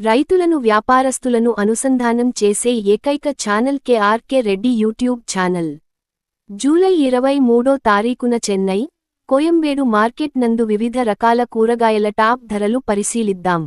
రైతులను వ్యాపారస్తులను అనుసంధానం చేసే ఏకైక channel KRK Reddy YouTube channel. July ఇరవై మూడో తారీఖున చెన్నై కోయంబేడు మార్కెట్ నందు వివిధ రకాల కూరగాయల టాప్ ధరలు పరిశీలిద్దాం.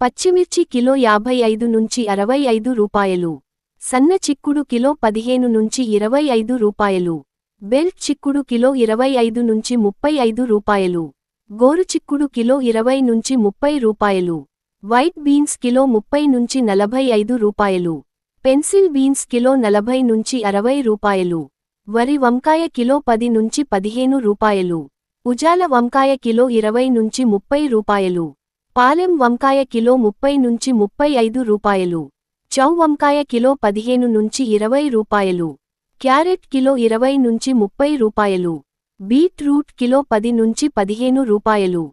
పచ్చిమిర్చి కిలో యాభై ఐదు నుంచి అరవై ఐదు రూపాయలు. సన్న చిక్కుడు కిలో పదిహేను నుంచి ఇరవై ఐదు రూపాయలు. బెల్ట్ చిక్కుడు కిలో ఇరవై ఐదు నుంచి ముప్పై ఐదు రూపాయలు. గోరు చిక్కుడు కిలో ఇరవై నుంచి ముప్పై రూపాయలు. వైట్ బీన్స్ కిలో ముప్పై నుంచి నలభై ఐదు రూపాయలు. పెన్సిల్ బీన్స్ కిలో నలభై నుంచి అరవై రూపాయలు. వరి వంకాయ కిలో పది నుంచి పదిహేను రూపాయలు. ఉజాల వంకాయ కిలో ఇరవై నుంచి ముప్పై రూపాయలు. పాలెం వంకాయ కిలో ముప్పై నుంచి ముప్పై ఐదు రూపాయలు. చౌ వంకాయ కిలో పదిహేను నుంచి ఇరవై రూపాయలు. క్యారెట్ కిలో ఇరవై నుంచి ముప్పై రూపాయలు. బీట్రూట్ కిలో పది నుంచి పదిహేను రూపాయలు.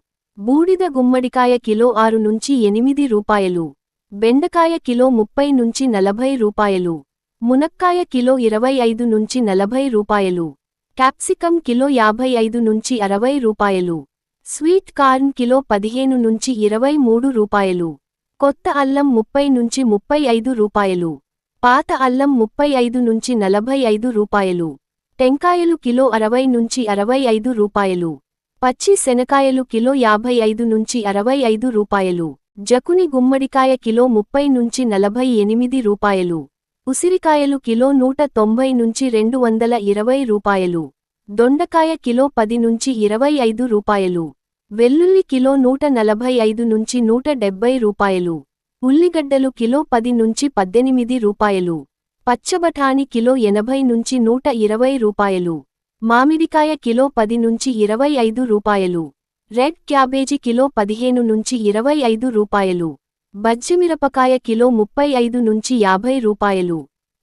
బూడిద గుమ్మడికాయ కిలో ఆరు నుంచి ఎనిమిది రూపాయలు. బెండకాయ కిలో ముప్పై నుంచి నలభై రూపాయలు. మునక్కాయ కిలో ఇరవై ఐదు నుంచి నలభై రూపాయలు. క్యాప్సికం కిలో యాభై ఐదు నుంచి అరవై రూపాయలు. స్వీట్ కార్న్ కిలో పదిహేను నుంచి ఇరవై మూడు రూపాయలు. కొత్త అల్లం ముప్పై నుంచి ముప్పై ఐదు రూపాయలు. పాత అల్లం ముప్పై ఐదు నుంచి నలభై ఐదు రూపాయలు. టెంకాయలు కిలో అరవై నుంచి అరవై ఐదు రూపాయలు. పచ్చి శనకాయలు కిలో యాభై ఐదు నుంచి అరవై ఐదు రూపాయలు. జకుని గుమ్మడికాయ కిలో ముప్పై నుంచి నలభై ఎనిమిది రూపాయలు. ఉసిరికాయలు కిలో నూట తొంభై నుంచి రెండు వందల ఇరవై రూపాయలు. దొండకాయ కిలో పది నుంచి ఇరవై ఐదు రూపాయలు. వెల్లుల్లి కిలో నూట నలభై ఐదు నుంచి నూట డెబ్బై రూపాయలు. ఉల్లిగడ్డలు కిలో పది నుంచి పద్దెనిమిది రూపాయలు. పచ్చబఠాని కిలో ఎనభై నుంచి నూట ఇరవై రూపాయలు. మామిడికాయ కిలో పది నుంచి ఇరవై ఐదు రూపాయలు. రెడ్ క్యాబేజీ కిలో పదిహేను నుంచి ఇరవై ఐదు రూపాయలు. బజ్జిమిరపకాయ కిలో ముప్పై ఐదు నుంచి యాభై రూపాయలు.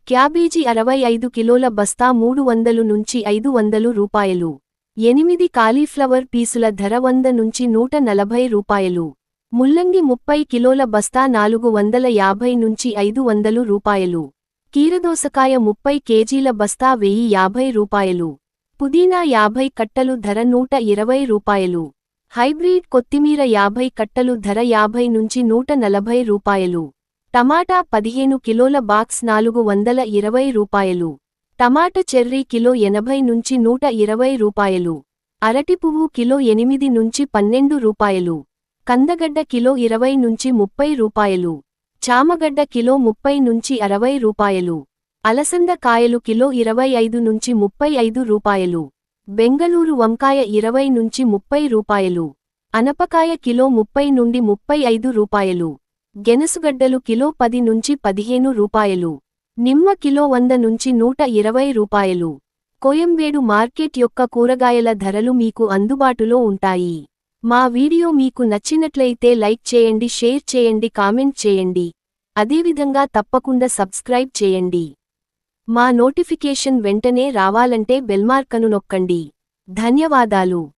క్యాబేజీ అరవై ఐదు కిలోల బస్తా మూడు వందలు నుంచి ఐదు వందలు రూపాయలు. ఎనిమిది కాలీఫ్లవర్ పీసుల ధర వంద నుంచి నూట నలభై రూపాయలు. ముల్లంగి ముప్పై కిలోల బస్తా నాలుగు వందల యాభై నుంచి ఐదు వందలు రూపాయలు. కీరదోసకాయ ముప్పై కేజీల బస్తా వెయ్యి యాభై రూపాయలు. పుదీనా యాభై కట్టలు ధర నూట ఇరవై రూపాయలు. హైబ్రిడ్ కొత్తిమీర యాభై కట్టలు ధర యాభై నుంచి నూట నలభై రూపాయలు. టమాటా పదిహేను కిలోల బాక్స్ నాలుగు వందల ఇరవై రూపాయలు. టమాటా చెర్రీ కిలో ఎనభై నుంచి నూట ఇరవై రూపాయలు. అరటి పువ్వు కిలో ఎనిమిది నుంచి పన్నెండు రూపాయలు. కందగడ్డ కిలో ఇరవై నుంచి ముప్పై రూపాయలు. చామగడ్డ కిలో ముప్పై నుంచి అరవై రూపాయలు. అలసంద కాయలు కిలో ఇరవై ఐదు నుంచి ముప్పై ఐదు రూపాయలు. బెంగళూరు వంకాయ ఇరవై నుంచి ముప్పై రూపాయలు. అనపకాయ కిలో ముప్పై నుండి ముప్పై ఐదు రూపాయలు. గెనసుగడ్డలు కిలో పది నుంచి పదిహేను రూపాయలు. నిమ్మ కిలో వంద నుంచి నూట ఇరవై రూపాయలు. కోయంబేడు మార్కెట్ యొక్క కూరగాయల ధరలు మీకు అందుబాటులో ఉంటాయి. మా వీడియో మీకు నచ్చినట్లయితే లైక్ చేయండి షేర్ చేయండి కామెంట్ చేయండి. అదేవిధంగా తప్పకుండా సబ్స్క్రైబ్ చేయండి. మా నోటిఫికేషన్ వెంటనే రావాలంటే బెల్మార్కను నొక్కండి. ధన్యవాదాలు.